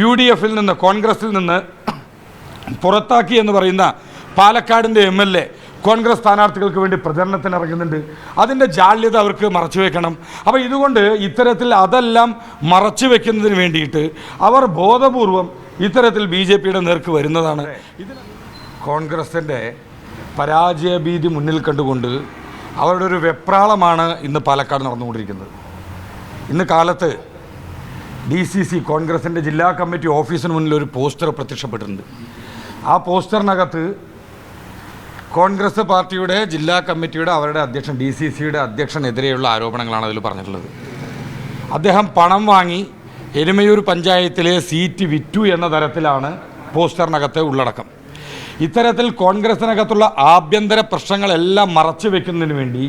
U D എഫിൽ നിന്ന് കോൺഗ്രസിൽ നിന്ന് പുറത്താക്കി എന്ന് പറയുന്ന പാലക്കാടിന്റെ എം എൽ എ കോൺഗ്രസ് സ്ഥാനാർത്ഥികൾക്ക് വേണ്ടി പ്രചരണത്തിന് ഇറങ്ങുന്നുണ്ട് അതിന്റെ ജാള്യത അവർക്ക് മറച്ചു വെക്കണം. അപ്പോൾ ഇതുകൊണ്ട് ഇത്തരത്തിൽ അതെല്ലാം മറച്ചു വെക്കുന്നതിന് വേണ്ടിയിട്ട് അവർ ബോധപൂർവം ഇത്തരത്തിൽ ബി ജെ പിയുടെ നേർക്ക് വരുന്നതാണ്. ഇതിന് കോൺഗ്രസിന്റെ പരാജയഭീതി മുന്നിൽ കണ്ടുകൊണ്ട് അവരുടെ ഒരു വെപ്രാളമാണ് ഇന്ന് പാലക്കാട് നടന്നുകൊണ്ടിരിക്കുന്നത്. ഇന്ന് കാലത്ത് ഡി സി സി കോൺഗ്രസിന്റെ ജില്ലാ കമ്മിറ്റി ഓഫീസിന് മുന്നിൽ ഒരു പോസ്റ്റർ പ്രത്യക്ഷപ്പെട്ടിട്ടുണ്ട്. ആ പോസ്റ്ററിനകത്ത് കോൺഗ്രസ് പാർട്ടിയുടെ ജില്ലാ കമ്മിറ്റിയുടെ അവരുടെ അധ്യക്ഷൻ ഡി സി സിയുടെ അധ്യക്ഷനെതിരെയുള്ള ആരോപണങ്ങളാണ് അതിൽ പറഞ്ഞിട്ടുള്ളത്. അദ്ദേഹം പണം വാങ്ങി എരുമയൂർ പഞ്ചായത്തിലെ സീറ്റ് വിറ്റു എന്ന തരത്തിലാണ് പോസ്റ്ററിനകത്തെ ഉള്ളടക്കം. ഇത്തരത്തിൽ കോൺഗ്രസിനകത്തുള്ള ആഭ്യന്തര പ്രശ്നങ്ങളെല്ലാം മറച്ചു വെക്കുന്നതിന് വേണ്ടി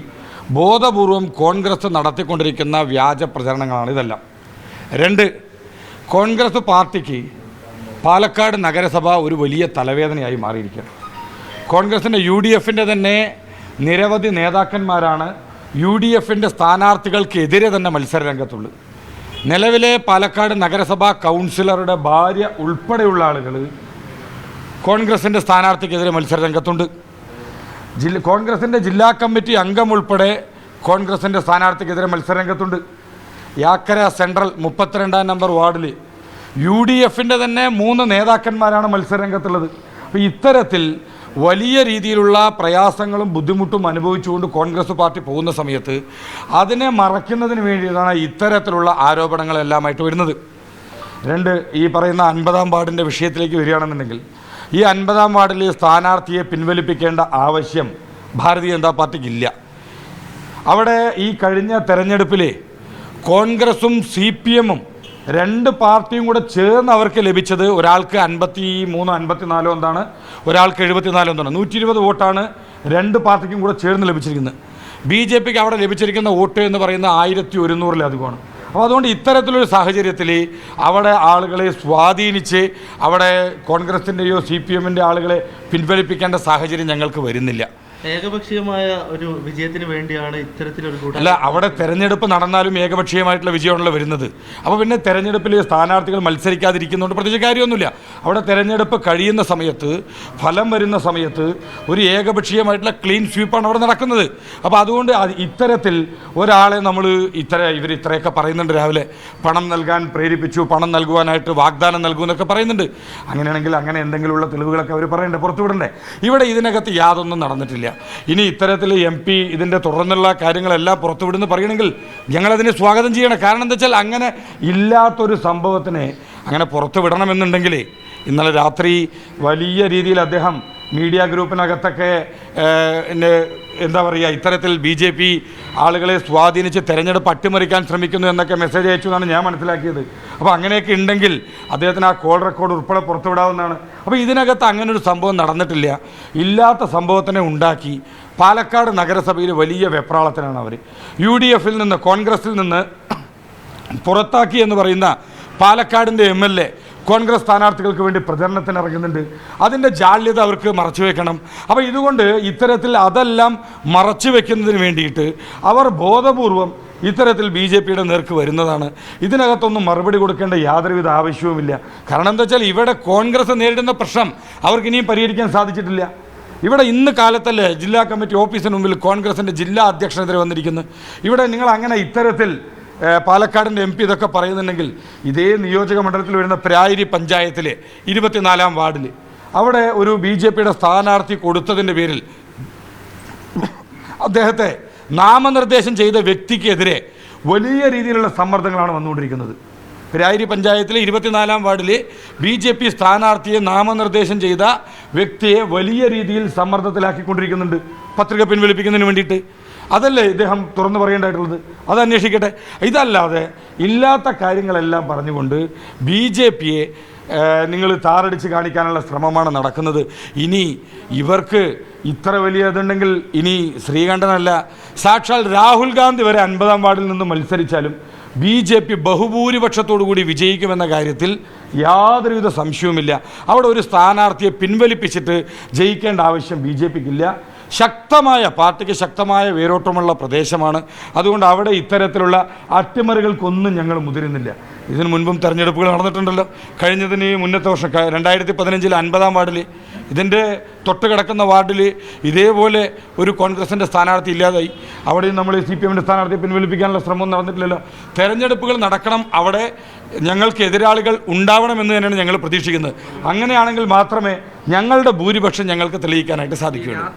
ബോധപൂർവം കോൺഗ്രസ് നടത്തിക്കൊണ്ടിരിക്കുന്ന വ്യാജ പ്രചരണങ്ങളാണ് ഇതെല്ലാം. രണ്ട് കോൺഗ്രസ് പാർട്ടിക്ക് പാലക്കാട് നഗരസഭ ഒരു വലിയ തലവേദനയായി മാറിയിരിക്കുകയാണ് കോൺഗ്രസിന്റെ യു ഡി എഫിന്റെ തന്നെ നിരവധി നേതാക്കന്മാരാണ് യു ഡി എഫിന്റെ സ്ഥാനാർത്ഥികൾക്കെതിരെ തന്നെ മത്സര രംഗത്തുള്ളത്. നിലവിലെ പാലക്കാട് നഗരസഭാ കൗൺസിലറുടെ ഭാര്യ ഉൾപ്പെടെയുള്ള ആളുകൾ കോൺഗ്രസിന്റെ സ്ഥാനാർത്ഥിക്കെതിരെ മത്സര രംഗത്തുണ്ട്. ജില്ല കോൺഗ്രസിന്റെ ജില്ലാ കമ്മിറ്റി അംഗം ഉൾപ്പെടെ കോൺഗ്രസിന്റെ സ്ഥാനാർത്ഥിക്കെതിരെ മത്സര രംഗത്തുണ്ട്. യാക്കര സെൻട്രൽ മുപ്പത്തിരണ്ടാം നമ്പർ വാർഡിൽ. യു ഡി എഫിന്റെ തന്നെ മൂന്ന് നേതാക്കന്മാരാണ് മത്സരരംഗത്തുള്ളത്. അപ്പോൾ ഇത്തരത്തിൽ വലിയ രീതിയിലുള്ള പ്രയാസങ്ങളും ബുദ്ധിമുട്ടും അനുഭവിച്ചുകൊണ്ട് കോൺഗ്രസ് പാർട്ടി പോകുന്ന സമയത്ത് അതിനെ മറയ്ക്കുന്നതിന് വേണ്ടിയിട്ടാണ് ഇത്തരത്തിലുള്ള ആരോപണങ്ങളെല്ലാമായിട്ട് വരുന്നത്. രണ്ട് ഈ പറയുന്ന അൻപതാം വാർഡിന്റെ വിഷയത്തിലേക്ക് വരികയാണെന്നുണ്ടെങ്കിൽ ഈ അൻപതാം വാർഡിൽ സ്ഥാനാർത്ഥിയെ പിൻവലിപ്പിക്കേണ്ട ആവശ്യം ഭാരതീയ ജനതാ പാർട്ടിക്കില്ല. അവിടെ ഈ കഴിഞ്ഞ തെരഞ്ഞെടുപ്പിൽ കോൺഗ്രസും സി പി എമ്മും രണ്ട് പാർട്ടിയും കൂടെ ചേർന്ന് അവർക്ക് ലഭിച്ചത് ഒരാൾക്ക് അൻപത്തി മൂന്ന് അൻപത്തിനാലോ എന്താണ് ഒരാൾക്ക് എഴുപത്തിനാലോ എന്താണ്. നൂറ്റി ഇരുപത് വോട്ടാണ് രണ്ട് പാർട്ടിക്കും കൂടെ ചേർന്ന് ലഭിച്ചിരിക്കുന്നത്. ബി ജെ പിക്ക് അവിടെ ലഭിച്ചിരിക്കുന്ന വോട്ട് എന്ന് പറയുന്ന ആയിരത്തി ഒരുന്നൂറിലധികമാണ് അപ്പോൾ അതുകൊണ്ട് ഇത്തരത്തിലൊരു സാഹചര്യത്തിൽ അവിടെ ആളുകളെ സ്വാധീനിച്ച് അവിടെ കോൺഗ്രസിന്റെയോ സി പി എമ്മിന്റെ ആളുകളെ പിൻവലിപ്പിക്കേണ്ട സാഹചര്യം ഞങ്ങൾക്ക് വരുന്നില്ല. ഏകപക്ഷീയമായ ഒരു വിജയത്തിന് വേണ്ടിയാണ് ഇത്തരത്തിലൊരു അല്ല അവിടെ തെരഞ്ഞെടുപ്പ് നടന്നാലും ഏകപക്ഷീയമായിട്ടുള്ള വിജയമാണല്ലോ വരുന്നത്. അപ്പോൾ പിന്നെ തെരഞ്ഞെടുപ്പിൽ സ്ഥാനാർത്ഥികൾ മത്സരിക്കാതിരിക്കുന്നതുകൊണ്ട് പ്രത്യേകിച്ച് കാര്യമൊന്നുമില്ല. അവിടെ തെരഞ്ഞെടുപ്പ് കഴിയുന്ന സമയത്ത് ഫലം വരുന്ന സമയത്ത് ഒരു ഏകപക്ഷീയമായിട്ടുള്ള ക്ലീൻ സ്വീപ്പാണ് അവിടെ നടക്കുന്നത്. അപ്പോൾ അതുകൊണ്ട് ഇത്തരത്തിൽ ഒരാളെ നമ്മൾ ഇത്ര ഇവർ ഇത്രയൊക്കെ പറയുന്നുണ്ട് രാവിലെ. പണം നൽകാൻ പ്രേരിപ്പിച്ചു പണം നൽകുവാനായിട്ട് വാഗ്ദാനം നൽകുമെന്നൊക്കെ പറയുന്നുണ്ട്. അങ്ങനെയാണെങ്കിൽ അങ്ങനെ എന്തെങ്കിലുമുള്ള തെളിവുകളൊക്കെ അവർ പറയണ്ടേ പുറത്തുവിടണ്ടേ? ഇവിടെ ഇതിനകത്ത് യാതൊന്നും നടന്നിട്ടില്ല. ഇനി ഇത്തരത്തിൽ എം പി ഇതിന്റെ തുടർന്നുള്ള കാര്യങ്ങളെല്ലാം പുറത്തുവിടുന്ന് പറയണമെങ്കിൽ ഞങ്ങളതിനെ സ്വാഗതം ചെയ്യണം. കാരണം എന്താ വെച്ചാൽ അങ്ങനെ ഇല്ലാത്തൊരു സംഭവത്തിനെ അങ്ങനെ പുറത്തു വിടണമെന്നുണ്ടെങ്കിൽ ഇന്നലെ രാത്രി വലിയ രീതിയിൽ അദ്ദേഹം മീഡിയ ഗ്രൂപ്പിനകത്തൊക്കെ എന്നെ എന്താ പറയുക ഇത്തരത്തിൽ ബി ജെ പി ആളുകളെ സ്വാധീനിച്ച് തെരഞ്ഞെടുപ്പ് അട്ടിമറിക്കാൻ ശ്രമിക്കുന്നു എന്നൊക്കെ മെസ്സേജ് അയച്ചു എന്നാണ് ഞാൻ മനസ്സിലാക്കിയത്. അപ്പോൾ അങ്ങനെയൊക്കെ ഉണ്ടെങ്കിൽ അദ്ദേഹത്തിന് ആ കോൾ റെക്കോർഡ് ഉൾപ്പെടെ പുറത്തുവിടാവുന്നതാണ്. അപ്പോൾ ഇതിനകത്ത് അങ്ങനെ ഒരു സംഭവം നടന്നിട്ടില്ല. ഇല്ലാത്ത സംഭവത്തിനെ ഉണ്ടാക്കി പാലക്കാട് നഗരസഭയിൽ വലിയ വെപ്രാളത്തിനാണ് അവർ യു ഡി എഫിൽ നിന്ന് കോൺഗ്രസിൽ നിന്ന് പുറത്താക്കി എന്ന് പറയുന്ന പാലക്കാടിന്റെ എം എൽ എ കോൺഗ്രസ് സ്ഥാനാർത്ഥികൾക്ക് വേണ്ടി പ്രചരണത്തിന് ഇറങ്ങുന്നുണ്ട്. അതിന്റെ ജാള്യത അവർക്ക് മറച്ചു വെക്കണം. അപ്പോൾ ഇതുകൊണ്ട് ഇത്തരത്തിൽ അതെല്ലാം മറച്ചു വെക്കുന്നതിന് വേണ്ടിയിട്ട് അവർ ബോധപൂർവം ഇത്തരത്തിൽ ബി ജെ പിയുടെ നേർക്ക് വരുന്നതാണ്. ഇതിനകത്തൊന്നും മറുപടി കൊടുക്കേണ്ട യാതൊരുവിധ ആവശ്യവുമില്ല. കാരണം എന്താ വെച്ചാൽ ഇവിടെ കോൺഗ്രസ് നേരിടുന്ന പ്രശ്നം അവർക്ക് ഇനിയും പരിഹരിക്കാൻ സാധിച്ചിട്ടില്ല. ഇവിടെ ഇന്ന് കാലത്തല്ലേ ജില്ലാ കമ്മിറ്റി ഓഫീസിന് മുമ്പിൽ കോൺഗ്രസിന്റെ ജില്ലാ അധ്യക്ഷനെതിരെ വന്നിരിക്കുന്നു. ഇവിടെ നിങ്ങൾ അങ്ങനെ ഇത്തരത്തിൽ പാലക്കാടിന്റെ എം പി ഇതൊക്കെ പറയുന്നുണ്ടെങ്കിൽ ഇതേ നിയോജക മണ്ഡലത്തിൽ വരുന്ന പ്രായരി പഞ്ചായത്തിലെ ഇരുപത്തിനാലാം വാർഡിൽ അവിടെ ഒരു ബി ജെ പിയുടെ സ്ഥാനാർത്ഥി കൊടുത്തതിന്റെ പേരിൽ അദ്ദേഹത്തെ നാമനിർദ്ദേശം ചെയ്ത വ്യക്തിക്കെതിരെ വലിയ രീതിയിലുള്ള സമ്മർദ്ദങ്ങളാണ് വന്നുകൊണ്ടിരിക്കുന്നത്. പിരായിരി പഞ്ചായത്തിലെ ഇരുപത്തിനാലാം വാർഡിൽ ബി ജെ പി സ്ഥാനാർത്ഥിയെ നാമനിർദ്ദേശം ചെയ്ത വ്യക്തിയെ വലിയ രീതിയിൽ സമ്മർദ്ദത്തിലാക്കിക്കൊണ്ടിരിക്കുന്നുണ്ട്. പത്രിക പിൻവലിപ്പിക്കുന്നതിന് വേണ്ടിയിട്ട്. അതല്ലേ ഇദ്ദേഹം തുറന്നു പറയേണ്ടതായിട്ടുള്ളത്? അത് അന്വേഷിക്കട്ടെ. ഇതല്ലാതെ ഇല്ലാത്ത കാര്യങ്ങളെല്ലാം പറഞ്ഞുകൊണ്ട് ബി ജെ പിയെ നിങ്ങൾ താറടിച്ച് കാണിക്കാനുള്ള ശ്രമമാണ് നടക്കുന്നത്. ഇനി ഇവർക്ക് ഇത്ര വലിയതുണ്ടെങ്കിൽ ഇനി ശ്രീകണ്ഠനല്ല. സാക്ഷാൽ രാഹുൽ ഗാന്ധി വരെ അൻപതാം വാർഡിൽ നിന്ന് മത്സരിച്ചാലും ബി ജെ പി ബഹുഭൂരിപക്ഷത്തോടു കൂടി വിജയിക്കുമെന്ന കാര്യത്തിൽ യാതൊരുവിധ സംശയവുമില്ല. അവിടെ ഒരു സ്ഥാനാർത്ഥിയെ പിൻവലിപ്പിച്ചിട്ട് ജയിക്കേണ്ട ആവശ്യം ബി ജെ പിക്കില്ല. ശക്തമായ പാർട്ടിക്ക് ശക്തമായ വേരോട്ടമുള്ള പ്രദേശമാണ്. അതുകൊണ്ട് അവിടെ ഇത്തരത്തിലുള്ള അട്ടിമറികൾക്കൊന്നും ഞങ്ങൾ മുതിരുന്നില്ല. ഇതിനു മുൻപും തെരഞ്ഞെടുപ്പുകൾ നടന്നിട്ടുണ്ടല്ലോ. കഴിഞ്ഞതിന് ഈ മുന്നത്തെ വർഷം രണ്ടായിരത്തി പതിനഞ്ചിൽ അൻപതാം വാർഡിൽ ഇതിന്റെ തൊട്ട് കിടക്കുന്ന വാർഡിൽ ഇതേപോലെ ഒരു കോൺഗ്രസിന്റെ സ്ഥാനാർത്ഥി ഇല്ലാതായി. അവിടെയും നമ്മൾ സി പി എമ്മിന്റെ സ്ഥാനാർത്ഥിയെ പിൻവലിപ്പിക്കാനുള്ള ശ്രമം നടന്നിട്ടില്ലല്ലോ. തെരഞ്ഞെടുപ്പുകൾ നടക്കണം അവിടെ ഞങ്ങൾക്ക് എതിരാളികൾ ഉണ്ടാവണമെന്ന് തന്നെയാണ് ഞങ്ങൾ പ്രതീക്ഷിക്കുന്നത്. അങ്ങനെയാണെങ്കിൽ മാത്രമേ ഞങ്ങളുടെ ഭൂരിപക്ഷം ഞങ്ങൾക്ക് തെളിയിക്കാനായിട്ട് സാധിക്കുകയുള്ളൂ.